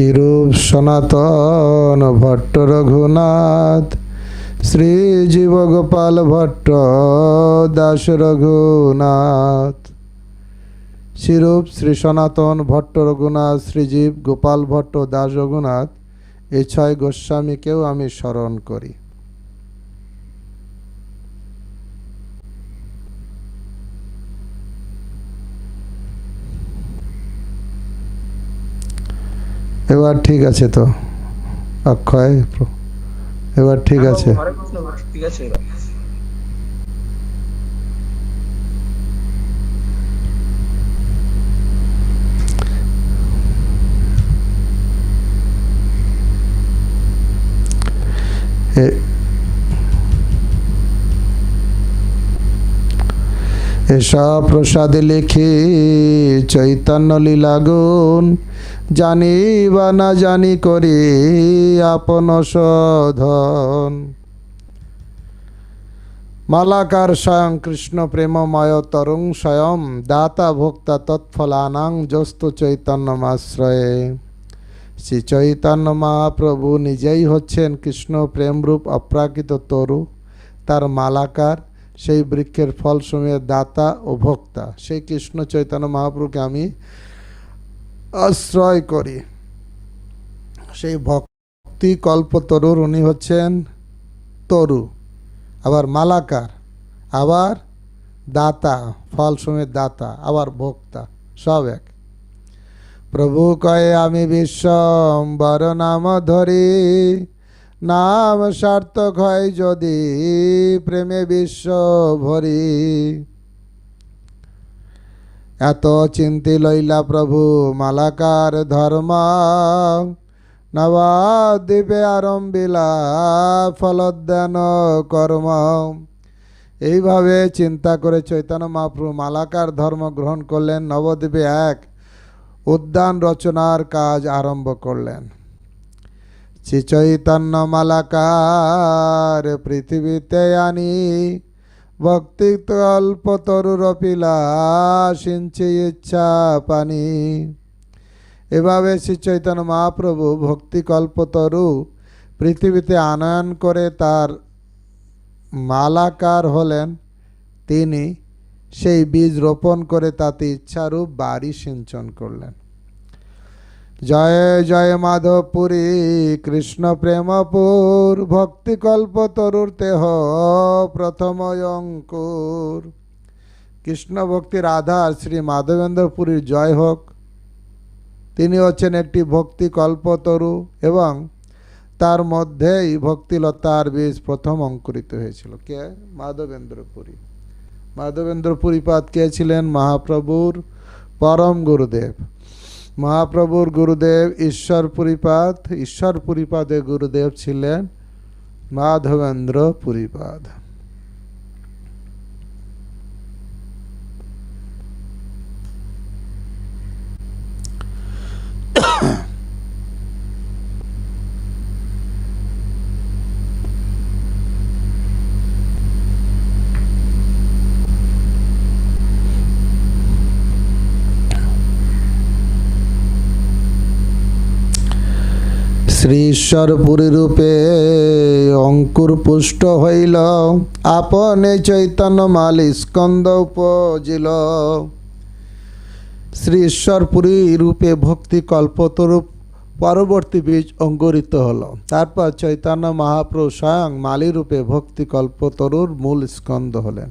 চিরূপ সনাতন ভট্ট রঘুনাথ, শ্রী জীবগোপাল ভট্ট দাস রঘুনাথ। শিরূপ শ্রী সনাতন ভট্ট রঘুনাথ শ্রীজীব গোপাল ভট্ট দাস রঘুনাথ এই ছয় গোস্বামীকেও আমি স্মরণ করি। এবার ঠিক আছে তো। অক্ষয় এবার ঠিক আছে। হরে ঠিক আছে এসা প্রসাদে লিখি চৈতন্য লীলা গুণ জানি বা না জানি করি আপন শোধন মালাকার স্বয়ং কৃষ্ণ প্রেমময় তরুং স্বয়ং দাতা ভোক্তা তৎফলানাং যস্তু চৈতন্যমাশ্রয়ে। শ্রী চৈতন্য মহাপ্রভু নিজেই হচ্ছেন কৃষ্ণ প্রেমরূপ অপ্রাকৃত তরু, তার মালাকার। সেই বৃক্ষের ফলসমূহের দাতা ও ভোক্তা। সেই কৃষ্ণ চৈতন্য মহাপ্রভুকে আমি আশ্রয় করি। সেই ভক্তি কল্প তরুর উনি হচ্ছেন তরু, আবার মালাকার, আবার দাতা ফলসমূহের দাতা, আবার ভোক্তা, সব এক। প্রভু কয়ে আমি বিশ্বম্বর নাম ধরি নাম সার্থক হয় যদি প্রেমে বিশ্ব ভরি। এত চিন্তি লইলা প্রভু মালাকার ধর্ম। নবাদ্বীপে আরম্ভিলা ফলোদ্যান কর্ম। এইভাবে চিন্তা করে চৈতন্য মহাপ্রভু মালাকার ধর্ম গ্রহণ করলেন। নবদ্বীপে এক উদ্যান রচনার কাজ আরম্ভ করলেন। শ্রী চৈতন্য মালাকার পৃথিবীতে আনি। ভক্তি অল্প তরুর পিলা সিঞ্চি ইচ্ছা পানি। এভাবে শ্রী চৈতন্য মহাপ্রভু ভক্তি কল্পতরু পৃথিবীতে আনয়ন করে তার মালাকার হলেন তিনি। সেই বীজ রোপণ করে তাতে ইচ্ছারূপ বাড়ি সিঞ্চন করলেন। জয় জয় মাধবপুরী, কৃষ্ণ প্রেমপুর ভক্তি কল্প তরুর তেহ, প্রথম অঙ্কুর। কৃষ্ণ ভক্তির আধার শ্রী মাধবেন্দ্রপুরীর জয় হোক। তিনি হচ্ছেন একটি ভক্তি কল্পতরু এবং তার মধ্যেই ভক্তিলতার বীজ প্রথম অঙ্কুরিত হয়েছিল। কে? মাধবেন্দ্রপুরী। মাধবেন্দ্র পুরীপাদ কে ছিলেন? মহাপ্রভুর পরম গুরুদেব। মহাপ্রভুর গুরুদেব ঈশ্বর পরিপাদ ঈশ্বর পুরীপাদে গুরুদেব ছিলেন মাধবেন্দ্র পুরীপাদ পুরী রূপে অঙ্কুর পুষ্ট হইল। আপনে চৈতন্য মালি স্কন্দ উপজিল। শ্রী ঈশ্বর পুরী রূপে ভক্তি কল্পতরূপ পরবর্তী বীজ অঙ্কুরিত হলো। তারপর চৈতন্য মহাপ্রভু স্বয়ং মালি রূপে ভক্তি কল্পতরুর মূল স্কন্দ হলেন।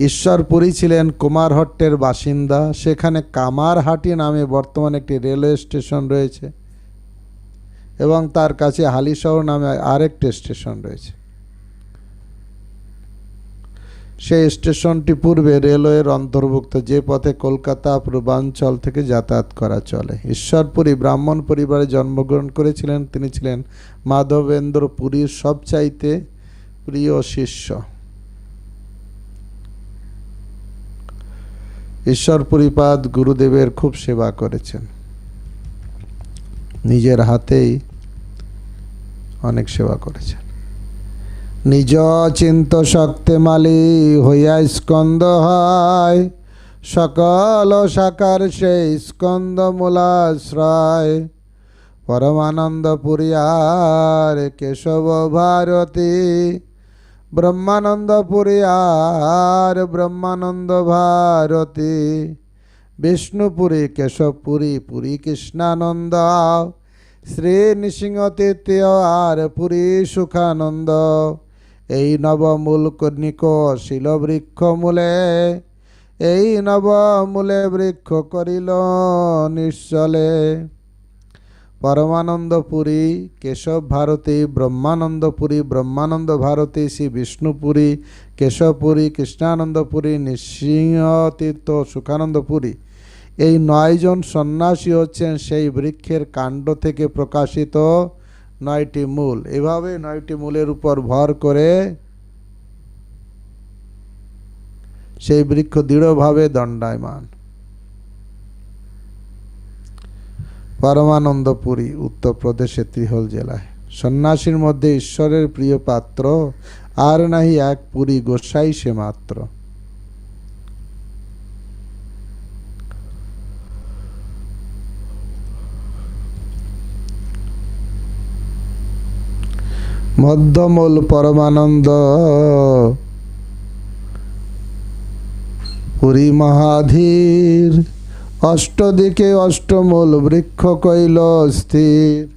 ঈশ্বরপুরী ছিলেন কুমারহট্টের বাসিন্দা। সেখানে কামারহাটি নামে বর্তমানে একটি রেলওয়ে স্টেশন রয়েছে। এবং তার কাছে হালিশহর নামে আরেকটি স্টেশন রয়েছে। সেই স্টেশনটি পূর্বে রেলওয়ের অন্তর্ভুক্ত, যে পথে কলকাতা পূর্বাঞ্চল থেকে যাতায়াত করা চলে। ঈশ্বরপুরী ব্রাহ্মণ পরিবারে জন্মগ্রহণ করেছিলেন। তিনি ছিলেন মাধবেন্দ্র পুরীর সবচাইতে প্রিয় শিষ্য। ঈশ্বরপুরীপাদ গুরুদেবের খুব সেবা করেছেন। নিজের হাতেই অনেক সেবা করেছেন। নিজ চিন্ত শক্তে মালি হইয়া স্কন্দ হয়। সকল সাকার সেই স্কন্দ মূলাশ্রয়। পরমানন্দ পুরিয়ার কেশব ভারতী। ব্রহ্মানন্দ পুরিয়ার ব্রহ্মানন্দ ভারতী। বিষ্ণুপুরী কেশবপুরী পুরী কৃষ্ণানন্দ, শ্রী নৃসিংহ তৃতীয় আর পুরী সুখানন্দ। এই নবমূল কর্ণিক শিলবৃক্ষ মূলে, এই নবমূলে বৃক্ষ করিল নিশ্চলে পরমানন্দপুরী কেশব ভারতী, ব্রহ্মানন্দপুরী, ব্রহ্মানন্দ ভারতী, শ্রী বিষ্ণুপুরী, কেশবপুরী, কৃষ্ণানন্দপুরী নৃসিংহ তীর্থ সুখানন্দপুরী। এই নয়জন সন্ন্যাসী হচ্ছেন সেই বৃক্ষের কাণ্ড থেকে প্রকাশিত নয়টি মূল। এভাবে নয়টি মূলের উপর ভর করে সেই বৃক্ষ দৃঢ়ভাবে দণ্ডায়মান। পরমানন্দপুরী উত্তরপ্রদেশের ত্রিহল জেলায়। সন্ন্যাসীর মধ্যে ঈশ্বরের প্রিয় পাত্র, আর নাহি এক পুরী গোসাই সে মাত্র। মধ্যমূল পরমানন্দ। পুরী মহাধীর, অষ্টদিকে অষ্টমূল বৃক্ষ কইল স্থির।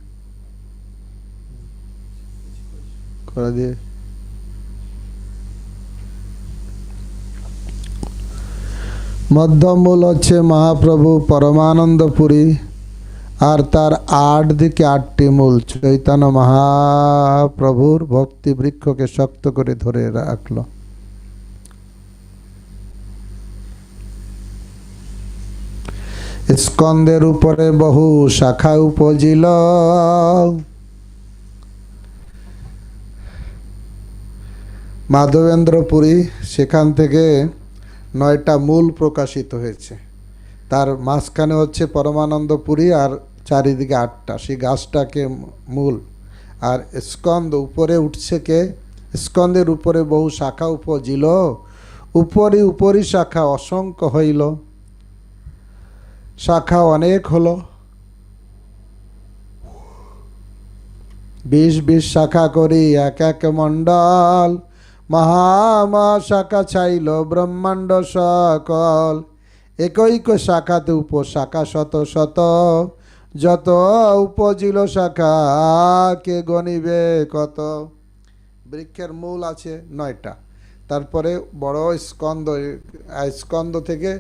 করে দিয়ে। মধ্যমূল হচ্ছে মহাপ্রভু পরমানন্দপুরী আর তার আট দিকে আটটি মূল, চৈতন্য মহাপ্রভুর ভক্তি বৃক্ষকে শক্ত করে ধরে রাখল। স্কন্দের উপরে বহু শাখা উপজিল। মাধবেন্দ্রপুরী, সেখান থেকে নয়টা মূল প্রকাশিত হয়েছে। তার মাঝখানে হচ্ছে পরমানন্দপুরী আর চারিদিকে আটটা, সেই গাছটাকে মূল। আর স্কন্দ উপরে উঠছে কে? স্কন্দের উপরে বহু শাখা উপজিল। উপরি উপরি শাখা অসংখ্য হইল। শাখা অনেক হলো। বিশ বিশ শাখা করি এক এক মণ্ডল। মহামা শাখা চাইল ব্রহ্মাণ্ড সকল। একৈক শাখাতে উপশাখা শত শত। যত উপজিল শাখা কে গণিবে কত? বৃক্ষের মূল আছে নয়টা। তারপরে বড় স্কন্দ স্কন্দ থেকে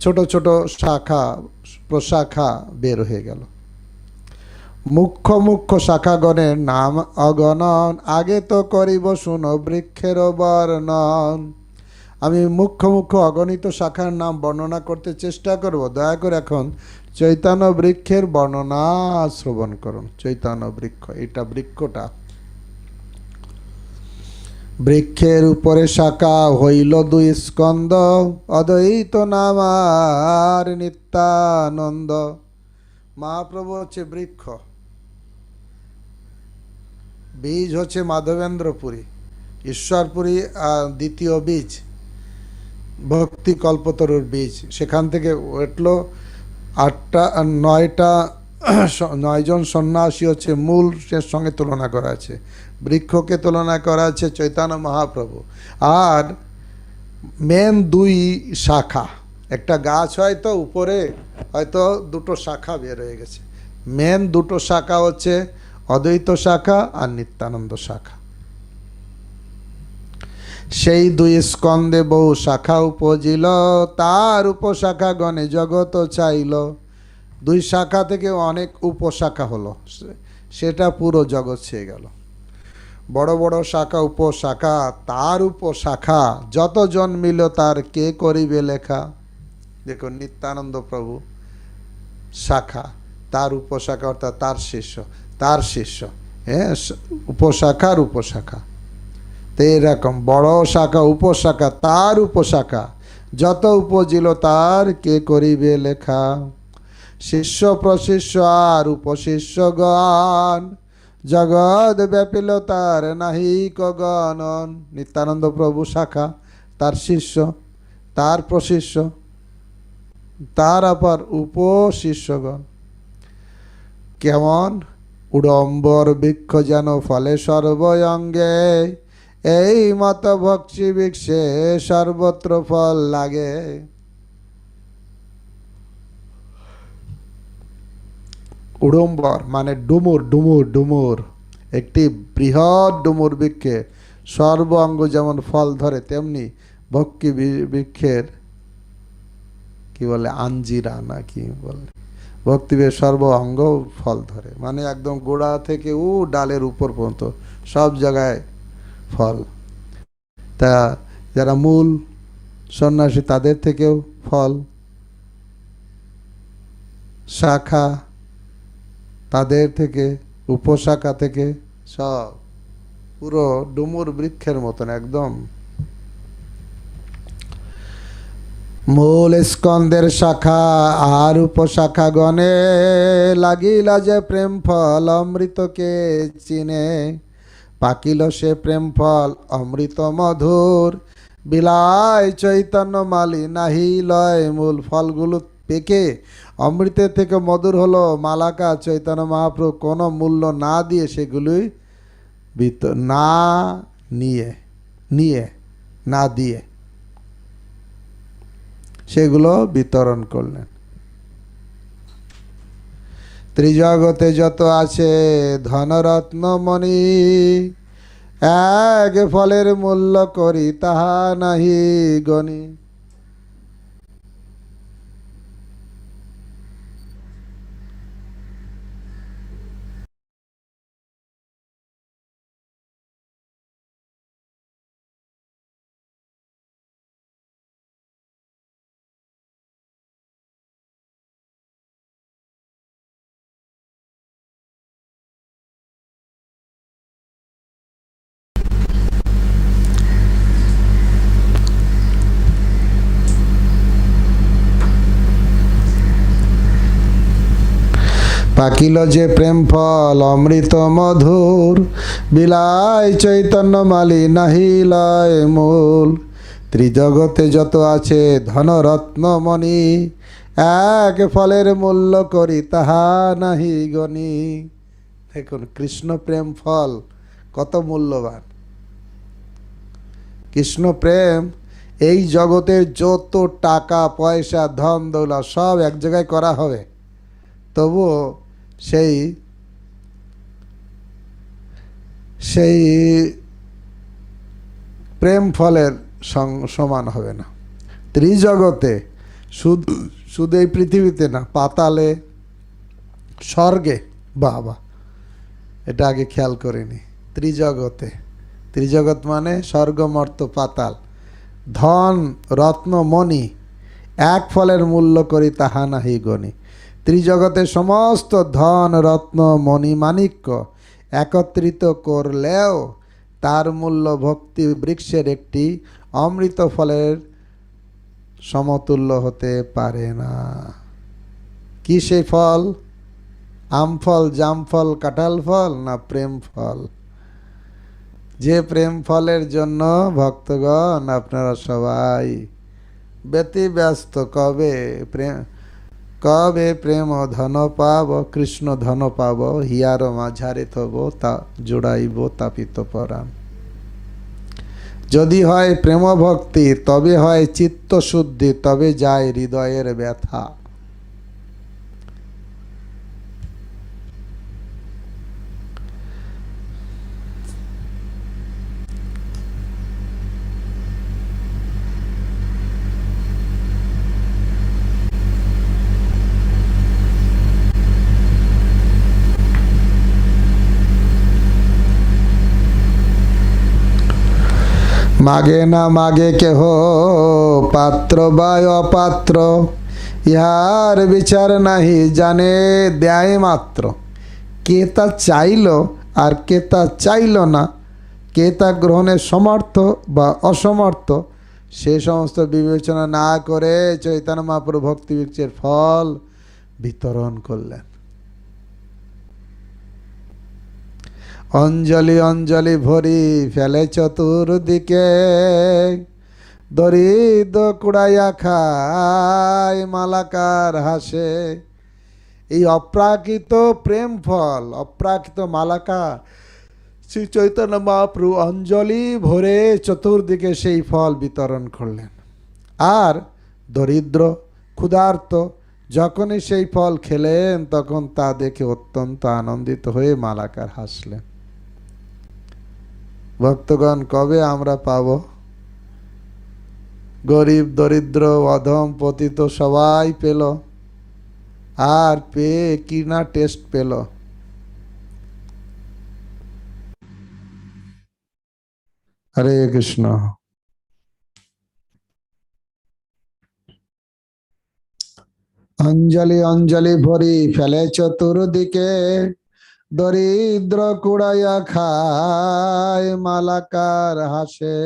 ছোট ছোট শাখা, প্রশাখা বের হয়ে গেল। মুখ্য মুখ্য শাখাগণের নাম অগণন। আগে তো করিব শুনো বৃক্ষের বর্ণন। আমি মুখ্য মুখ্য অগণিত শাখার নাম বর্ণনা করতে চেষ্টা করব। দয়া করে এখন চৈতন্য বৃক্ষের বর্ণনা শ্রবণ করুন। চৈতন্য বৃক্ষ, এটা বৃক্ষটা। বৃক্ষের উপরে শাখা হইল দুই স্কন্দ অদ্বৈত নামার নিত্যানন্দ। মহাপ্রভু হচ্ছে বৃক্ষ, বীজ হচ্ছে মাধবেন্দ্রপুরী, ঈশ্বরপুরী দ্বিতীয় বীজ ভক্তি কল্পতরুর বীজ। সেখান থেকে উঠল আটটা, নয়টা, নয়জন সন্ন্যাসী হচ্ছে মূল সঙ্গে তুলনা করা আছে। বৃক্ষকে তুলনা করা আছে চৈতন্য মহাপ্রভু। আর মেন দুই শাখা, একটা গাছ হয়তো উপরে, হয়তো দুটো শাখা বের হয়ে গেছে। মেন দুটো শাখা হচ্ছে অদ্বৈত শাখা আর নিত্যানন্দ শাখা। সেই দুই স্কন্দে বহু শাখা উপজিল, তার উপশাখা গণে জগত চাইল। দুই শাখা থেকে অনেক উপশাখা হলো সেটা পুরো জগৎ ছেয়ে গেল। বড় বড় শাখা উপশাখা, তার উপশাখা, যত জন্মিল তার কে করিবে লেখা? দেখুন, নিত্যানন্দ প্রভু শাখা, তার উপশাখা অর্থাৎ তার শিষ্য তার শিষ্য হ্যাঁ উপশাখার উপশাখা। তো এরকম বড় শাখা, উপশাখা, তার উপশাখা। যত উপজিল তার কে করিবে লেখা। শিষ্য প্রশিষ্য আর উপশিষ্য উপশিষ্যগণ জগৎ ব্যাপিল তার নাহি গণন। নিত্যানন্দ প্রভু শাখা, তার শিষ্য, তার প্রশিষ্য, তার আবার উপশিষ্যগণ কেমন? উড়ম্বর বৃক্ষ যেন ফলে সর্বঙ্গে এই মত ভক্তি বৃক্ষে সর্বত্র ফল লাগে। উড়ম্বর মানে ডুমুর ডুমুর ডুমুর। একটি বৃহৎ ডুমুর বৃক্ষে সর্ব অঙ্গ যেমন ফল ধরে, তেমনি ভক্তি বৃক্ষের কি বলে, আঞ্জিরা না কি বলে? ভক্তিবের সর্ব অঙ্গ ফল ধরে। মানে একদম গোড়া থেকে ও ডালের উপর পর্যন্ত সব জায়গায় ফল। তা যারা মূল সন্ন্যাসী, তাদের থেকেও ফল। শাখা তাদের থেকে, উপশাখা থেকে সব। পুরো ডুমুর বৃক্ষের মতন একদম। মূল স্কন্দের শাখা আর উপশাখা গণে লাগিলা যে প্রেম ফল অমৃতকে চিনে। পাকিল সে প্রেম ফল, অমৃত মধুর। বিলায় চৈতন্য মালি নাহি লয় মূল ফলগুলো পেকে। অমৃতের থেকে মধুর হলো মালাকা চৈতন্য মহাপ্রভু। কোনো মূল্য না দিয়ে সেগুলোই না নিয়ে নিয়ে, না দিয়ে সেগুলো বিতরণ করলেন। ত্রিজগতে যত আছে ধনরত্ন মণি এক ফলের মূল্য করি তাহা নাহি গণি। পাকিল যে প্রেম ফল, অমৃত মধুর। বিলায় চৈতন্য মালি নাহি লয় মূল। ত্রিজগতে যত আছে ধনরত্ন মণি, এক ফলের মূল্য করি তাহা নাহি গণি। দেখুন, কৃষ্ণ প্রেম ফল কত মূল্যবান। কৃষ্ণ প্রেম, এই জগতের যত টাকা, পয়সা, ধন দৌলা সব এক জায়গায় করা হবে। তবুও সেই সেই প্রেম ফলের সমান হবে না। ত্রিজগতে শুধু শুধু এই পৃথিবীতে না, পাতালে স্বর্গে, বাবা, এটা আগে খেয়াল করিনি। ত্রিজগতে, ত্রিজগৎ মানে স্বর্গমর্ত পাতাল। ধন, রত্ন, মণি, এক ফলের মূল্য করি তাহা নাহি গণি। ত্রিজগতের সমস্ত ধন, রত্ন, মণি, মাণিক্য একত্রিত করলেও তার মূল্য ভক্তি বৃক্ষের একটি অমৃত ফলের সমতুল্য হতে পারে না। কি সেই ফল? আম ফল, জাম ফল, কাঁঠাল ফল না প্রেম ফল? যে প্রেম ফলের জন্য ভক্তগণ আপনারা সবাই ব্যতিব্যস্ত, কবে প্রেম কবে প্রেম ধন পাব, কৃষ্ণ ধন পাব, হিয়ার মাঝারে থব, তা জোড়াইব তাপিত পরাণ যদি হয় প্রেম ভক্তি তবে হয় চিত্ত শুদ্ধি তবে যায় হৃদয়ের ব্যথা। মাগে না মাগে কেহ পাত্র বা অপাত্র। ইহার বিচার নাহি জানে দেয় মাত্র। কে তা চাইল আর কে তা চাইল না, কে তা গ্রহণের সমর্থ বা অসমর্থ, সে সমস্ত বিবেচনা না করে চৈতন্য মহাপ্রভু ভক্তি বৃক্ষের ফল বিতরণ করলেন। অঞ্জলি অঞ্জলি ভরি ফেলে চতুর্দিকে। দরিদ্র কুড়াইয়া খায় মালাকার হাসে। এই অপ্রাকৃত প্রেম ফল, অপ্রাকৃত মালাকা শ্রী চৈতন্য মহাপ্রভু অঞ্জলি ভরে চতুর্দিকে সেই ফল বিতরণ করলেন। আর দরিদ্র, ক্ষুধার্ত যখনই সেই ফল খেলেন, তখন তা দেখে অত্যন্ত আনন্দিত হয়ে মালাকার হাসলেন। ভক্তগণ, কবে আমরা পাব? গরিব, দরিদ্র, অধম, পতিত সবাই পেল। আর পেয়ে কি না টেস্ট পেল? হরে কৃষ্ণ। অঞ্জলি অঞ্জলি ভরি ফেলে চতুর্দিকে। দরিদ্র কুড়াইয়া খায় মালাকার হাসে।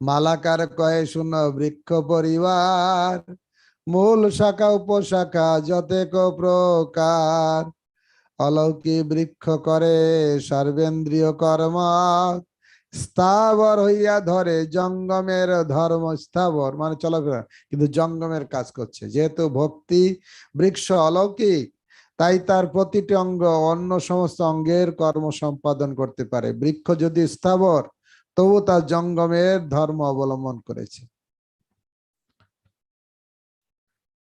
মালাকার কয়ে, শুন বৃক্ষ পরিবার, মূল শাখা, উপশাখা যতেক প্রকার। অলৌকিক বৃক্ষ করে সর্বেন্দ্রীয় কর্ম, স্থাবর হইয়া ধরে জঙ্গমের ধর্ম, স্থাবর। মানে চলাফেরা কিন্তু জঙ্গমের কাজ করছে। যেহেতু ভক্তি বৃক্ষ অলৌকিক তাই তার প্রতিটি অঙ্গ অন্য সমস্ত অঙ্গের কর্ম সম্পাদন করতে পারে। বৃক্ষ যদি স্থাবর তবু তার জঙ্গমের ধর্ম অবলম্বন করেছে।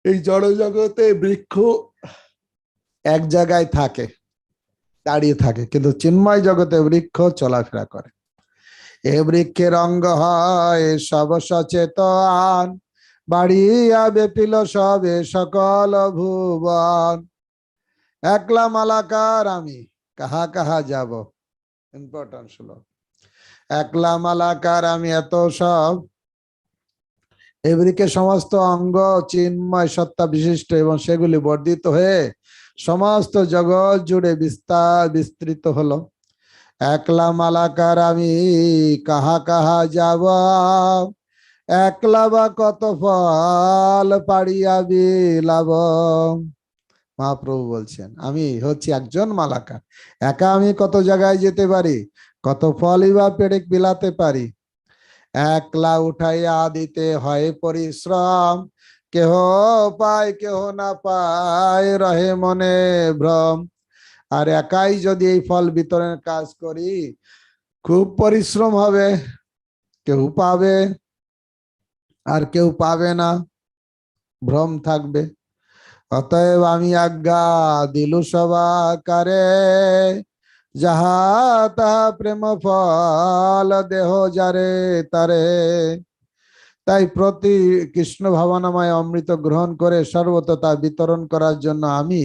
এই জড় জগতে বৃক্ষ এক জায়গায় থাকে দাঁড়িয়ে থাকে কিন্তু চিন্ময় জগতে বৃক্ষ চলাফেরা করে। এ বৃক্ষের অঙ্গ হয় সব সচেতন বাড়িয়া বেপিল সবে সকল ভুবন। একলা মালাকার আমি। কাহা কাহা যাব? ইম্পর্টেন্ট শ্লোক। একলা মালাকার আমি এত সব। এগুলিকে সমস্ত অঙ্গ, চিন্ময়, সত্তা বিশিষ্ট এবং সেগুলি বর্ধিত হয়ে সমস্ত জগৎ জুড়ে বিস্তার বিস্তৃত হলো। একলা মালাকার আমি কাহা কাহা যাব? একলা বা কত ফল পাড়িয়া বিলাব? মহাপ্রভু বলছেন, আমি হচ্ছি একজন মালাকার, একা আমি কত জায়গায় যেতে পারি? কত ফলই বা পেড়ে বিলাতে পারি? একলা উঠাইয়া দিতে হয় পরিশ্রম, কেহ পায়, কেহ না পায়, রহে মনে ভ্রম। আর একাই যদি এই ফল বিতরণের কাজ করি, খুব পরিশ্রম হবে, কেউ পাবে, আর কেউ পাবে না, ভ্রম থাকবে। অতএব আমি আজ্ঞা দিলু সবাকারে। যাহা তাহা প্রেম ফল দেহ যারে তারে। তাই প্রতি কৃষ্ণ ভাবনাময় অমৃত গ্রহণ করে সর্বত তা বিতরণ করার জন্য আমি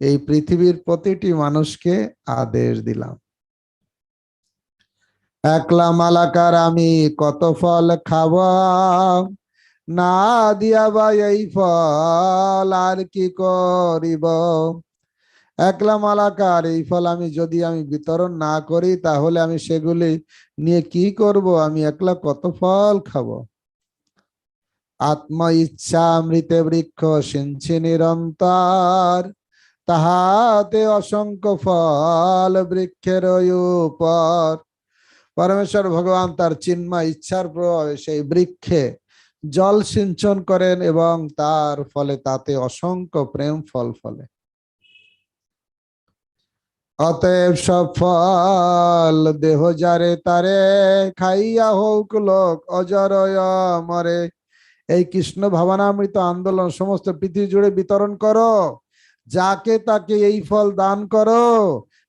এই পৃথিবীর প্রতিটি মানুষকে আদেশ দিলাম। একলা মালাকার আমি কত ফল খাব? না দিয়া বা এই ফল আর কি করিব? একলা মালাকার, এই ফল আমি যদি আমি বিতরণ না করি, তাহলে আমি সেগুলি নিয়ে কি করব? আমি একলা কত ফল খাব? আত্ম ইচ্ছা মৃতে বৃক্ষ সিঞ্চি নিরন্তর, তাহাতে অসংখ্য ফল বৃক্ষের উপর। পরমেশ্বর ভগবান তার চিন্ময় ইচ্ছার প্রভাবে সেই বৃক্ষে জল সিঞ্চন করেন এবং তার ফলে তাতে অসংখ্য প্রেম ফল ফলে। অতএব সব ফল দেহ যারে তারে খাইয়া হোক লোক অজরয় মরে। এই কৃষ্ণ ভাবনামৃত আন্দোলন সমস্ত পৃথিবী জুড়ে বিতরণ করো। যাকে তাকে এই ফল দান করো,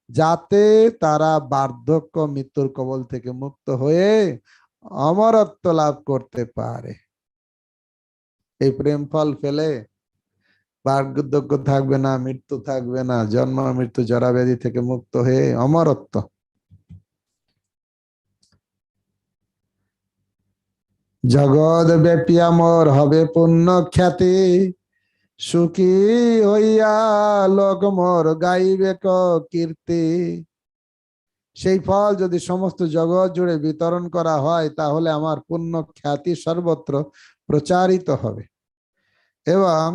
যাতে তারা বার্ধক্য মৃত্যুর কবল থেকে মুক্ত হয়ে অমরত্ব লাভ করতে পারে। এই প্রেম ফল ফেলে বার্ধক্য থাকবে না, মৃত্যু থাকবে না, জন্ম, মৃত্যু জরা ব্যাধি থেকে মুক্ত হয়ে অমরত্ব। জগৎ ব্যাপী আমর হবে পূর্ণ খ্যাতি, সুখী হইয়া লোক মোর গাইবে কীর্তি। সেই ফল যদি সমস্ত জগৎ জুড়ে বিতরণ করা হয়, তাহলে আমার পূর্ণ খ্যাতি সর্বত্র প্রচারিত হবে। এবং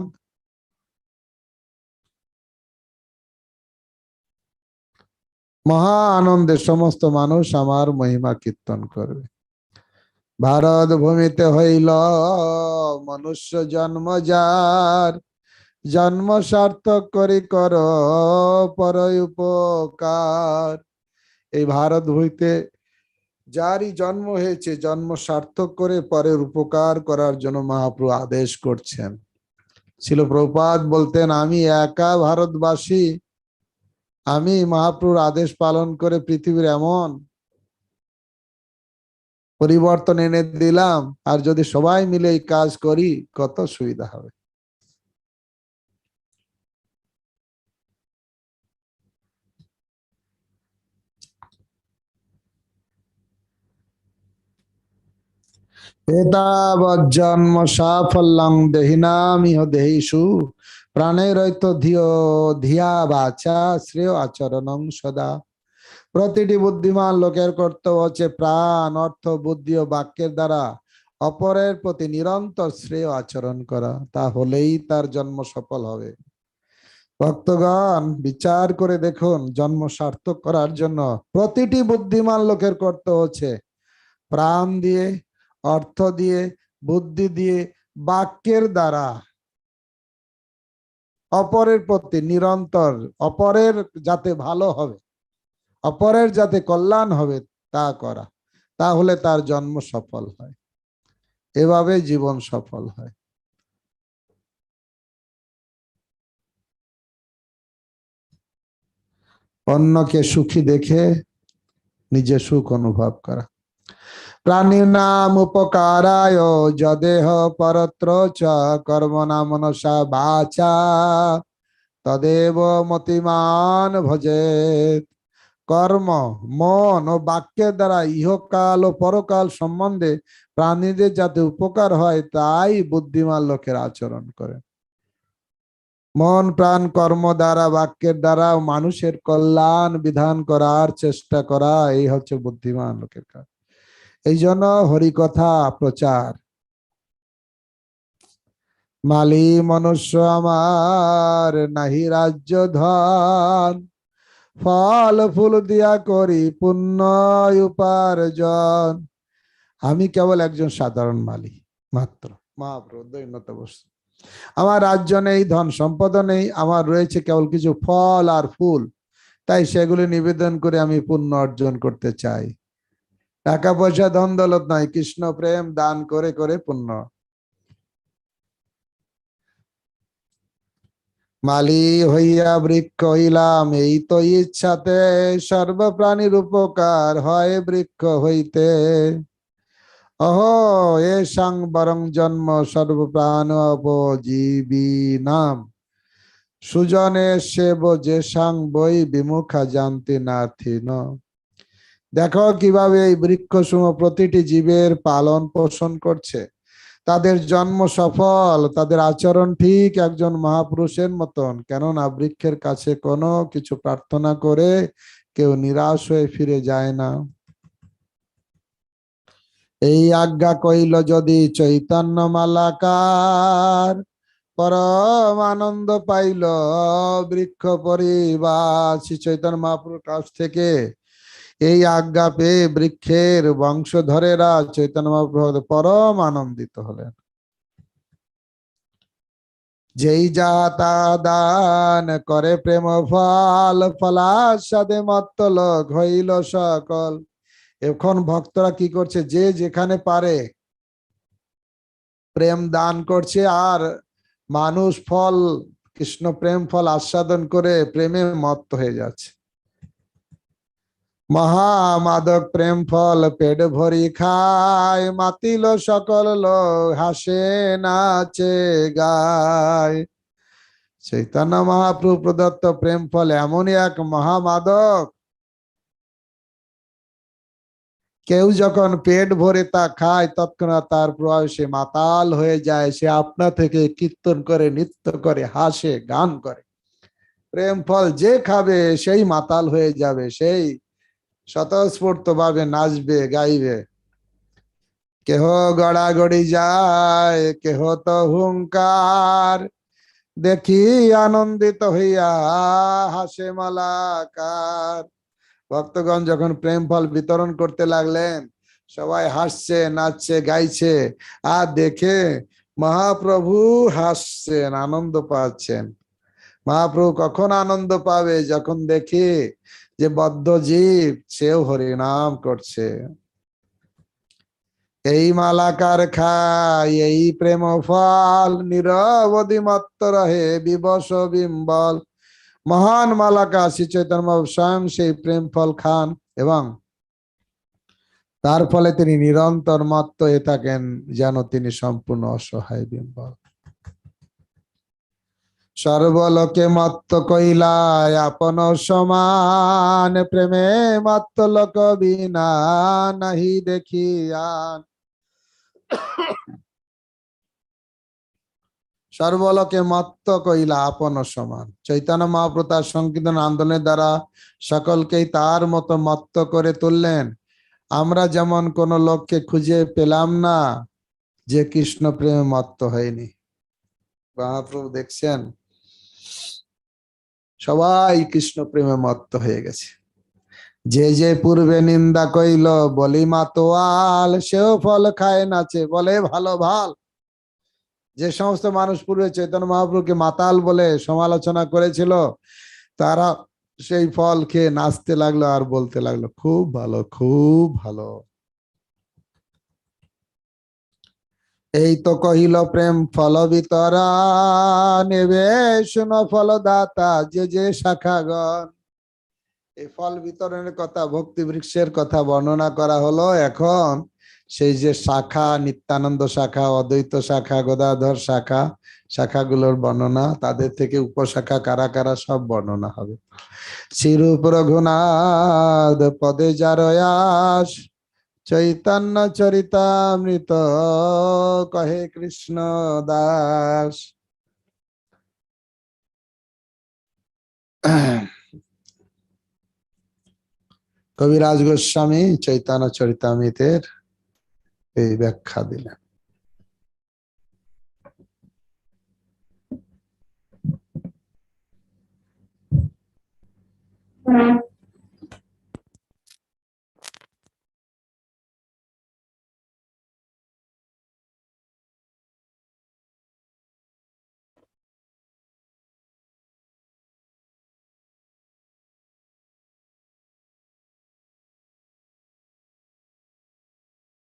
মহা আনন্দে সমস্ত মানুষ আমার মহিমা কীর্তন করবে। ভারত ভূমিতে হইল মনুষ্য জন্ম যার, জন্ম সার্থক করি কর পর উপকার। এই ভারত ভূমিতে যারই জন্ম হয়েছে, জন্ম সার্থক করে পরের উপকার করার জন্য মহাপ্রভু আদেশ করছেন। ছিল প্রপাত বলতেন, আমি একা ভারতবাসী। আমি মহাপ্রুর আদেশ পালন করে পৃথিবীর এমন পরিবর্তন এনে দিলাম, আর যদি সবাই মিলে এই কাজ করি, কত সুবিধা হবে। এতাবজ্জন্ম সাফল্যং দেহিনামিহ দেহিষু প্রাণেরৈত ধিয় ধিয়া বাচা শ্রেয় আচরণং সদা প্রতিটি বুদ্ধিমান লোকের কর্তব্য হচ্ছে প্রাণ অর্থ বুদ্ধি ও বাক্যের দ্বারা অপরের প্রতি নিরন্তর শ্রেয় আচরণ করা তাহলেই তার জন্ম সফল হবে ভক্তগণ বিচার করে দেখুন জন্ম সার্থক করার জন্য প্রতিটি বুদ্ধিমান লোকের কর্তব্য হচ্ছে প্রাণ দিয়ে অর্থ দিয়ে, বুদ্ধি দিয়ে, বাক্যের দ্বারা। অপরের প্রতি নিরন্তর, অপরের যাতে ভালো হবে, অপরের যাতে কল্যাণ হবে, তা করা। তাহলে তার জন্ম সফল হয়। এভাবে জীবন সফল হয়। অন্যকে সুখী দেখে নিজে সুখ অনুভব করা। প্রাণীনাম উপকারায়, যদেহ পরত্র চ কর্ম না মনসা বাচা, তদেব মতিমান ভজে। কর্ম, মন ও বাক্যের দ্বারা ইহকাল ও পরকাল সম্বন্ধে প্রাণীদের যাতে উপকার হয়, তাই বুদ্ধিমান লোকের আচরণ করে। মন, প্রাণ, কর্ম দ্বারা, বাক্যের দ্বারা মানুষের কল্যাণ বিধান করার চেষ্টা করা, এই হচ্ছে বুদ্ধিমান লোকের কাজ। এই জন্য হরিকথা প্রচার। মালি মনুষ্য আমার নাহি রাজ্য ধন। ফল ফুল দিয়া করি পুণ্য উপার্জন। আমি কেবল একজন সাধারণ মালি, মাত্র। মহাপ্রভু বস্তু আমার রাজ্য নেই, ধন সম্পদ নেই, আমার রয়েছে কেবল কিছু ফল আর ফুল। তাই সেগুলি নিবেদন করে আমি পুণ্য অর্জন করতে চাই। টাকা পয়সা ধন দৌলত নয় কৃষ্ণ প্রেম দান করে করে পুণ্য মালি হইয়া বৃক্ষ হইলাম, এই তো ইচ্ছাতে সর্বপ্রাণীর উপকার হয় বৃক্ষ হইতে। অহ, এ সাং বরং জন্ম সর্বপ্রাণ অপজীবী নাম। সুজনে সেব যে সাং বই বিমুখা জানতে নাথিন। দেখো কীভাবে এই বৃক্ষসমূহ প্রতিটি জীবের পালন পোষণ করছে। তাদের জন্ম সফল, তাদের আচরণ ঠিক একজন মহাপুরুষের মতন। কেননা বৃক্ষের কাছে কোনো কিছু প্রার্থনা করে কেউ নিরাশ হয়ে ফিরে যায় না। এই আজ্ঞা কইল যদি চৈতন্য মালাকার পরম আনন্দ পাইল বৃক্ষ পরিবার শ্রী চৈতন্য মহাপুর কাছ থেকে এই আজ্ঞা পেয়ে বৃক্ষের বংশধরেরা চৈতন্য মহাপ্রভু পরম আনন্দিত হলেন। যেই যা তা দান করে প্রেম ফল ফলাসাদে মত্ত লোক হইল সকল। এখন ভক্তরা কি করছে? যে যেখানে পারে প্রেম দান করছে আর মানুষ ফল, কৃষ্ণ প্রেম, ফল আস্বাদন করে প্রেমে মত্ত হয়ে যাচ্ছে। মহামাদক প্রেম ফল পেট ভরি খায়, মাতিল সকল লোক হাসে, নাচে, গায়। চৈতন্য মহাপ্রভু প্রদত্ত প্রেম ফল এমনই এক মহামাদক। কেউ যখন পেট ভরে তা খায়, তৎক্ষণাৎ তার প্রভাবে সে মাতাল হয়ে যায়, সে আপনা থেকে কীর্তন করে, নৃত্য করে, হাসে, গান করে। প্রেম ফল যে খাবে, সেই মাতাল হয়ে যাবে, সেই স্বতঃস্ফূর্ত ভাবে নাচবে, গাইবে। কেহ গড়াগড়ি যায়, কেহ তো হুঙ্কার। দেখি আনন্দিত হইয়া হাসে মালাকার। ভক্তগণ যখন প্রেম ফল বিতরণ করতে লাগলেন, সবাই হাসছে, নাচছে, গাইছে, আর দেখে মহাপ্রভু হাসছেন, আনন্দ পাচ্ছেন। মহাপ্রভু কখন আনন্দ পাবে? যখন দেখে যে বদ্ধ জীব, সেও হরিনাম করছে। এই মালাকার খাই, এই প্রেম ফল, নিরবধি মত্ত রহে, বিবশ বিম্বল। মহান মালাকা শ্রী চৈতন্য স্বয়ং সেই প্রেম ফল খান এবং তার ফলে তিনি নিরন্তর মত্ত হয়ে থাকেন, যেন তিনি সম্পূর্ণ অসহায় বিম্বল। সর্বলোকে মত্ত কইলায়, আপন সমান প্রেমে মত্ত লোক বিনা নাহি দেখিয়ান সর্বলোকে মত্ত কইলা, আপন সমান। চৈতন্য মহাপ্রভু তার সংকীর্তন আন্দোলনের দ্বারা সকলকেই তার মতো মত্ত করে তুললেন। আমরা যেমন কোন লোককে খুঁজে পেলাম না, যে কৃষ্ণ প্রেমে মত্ত হয়নি। মহাপ্রভু দেখছেন? সবাই কৃষ্ণ প্রেমে মত্ত হয়ে গেছে। যে যে পূর্বে নিন্দা কইল, বলি মাতোয়াল সেও ফল খায় নাচে বলে ভালো ভালো। যে সমস্ত মানুষ পূর্বে চৈতন্য মহাপ্রভুকে মাতাল বলে সমালোচনা করেছিল, তারা সেই ফল খেয়ে নাচতে লাগল আর বলতে লাগল, খুব ভালো খুব ভালো। এই তো কহিল প্রেম ফল বিতরা নেবে শুন ফলদাতা, যে যে শাখাগণ। এই ফল বিতরণের কথা, ভক্তি বৃক্ষের কথা বর্ণনা করা হলো এখন। সেই যে শাখা, নিত্যানন্দ শাখা, অদ্বৈত শাখা, গদাধর শাখা, শাখাগুলোর বর্ণনা, তাদের থেকে উপশাখা কারা কারা সব বর্ণনা হবে। শ্রীরূপ রঘুনাথ পদে যারয়াস চৈতন্য চরিতামৃত কহে কৃষ্ণ দাস কবিরাজ গোস্বামী চৈতন্য চরিতামৃতের এই ব্যাখ্যা দিলেন Mm-hmm.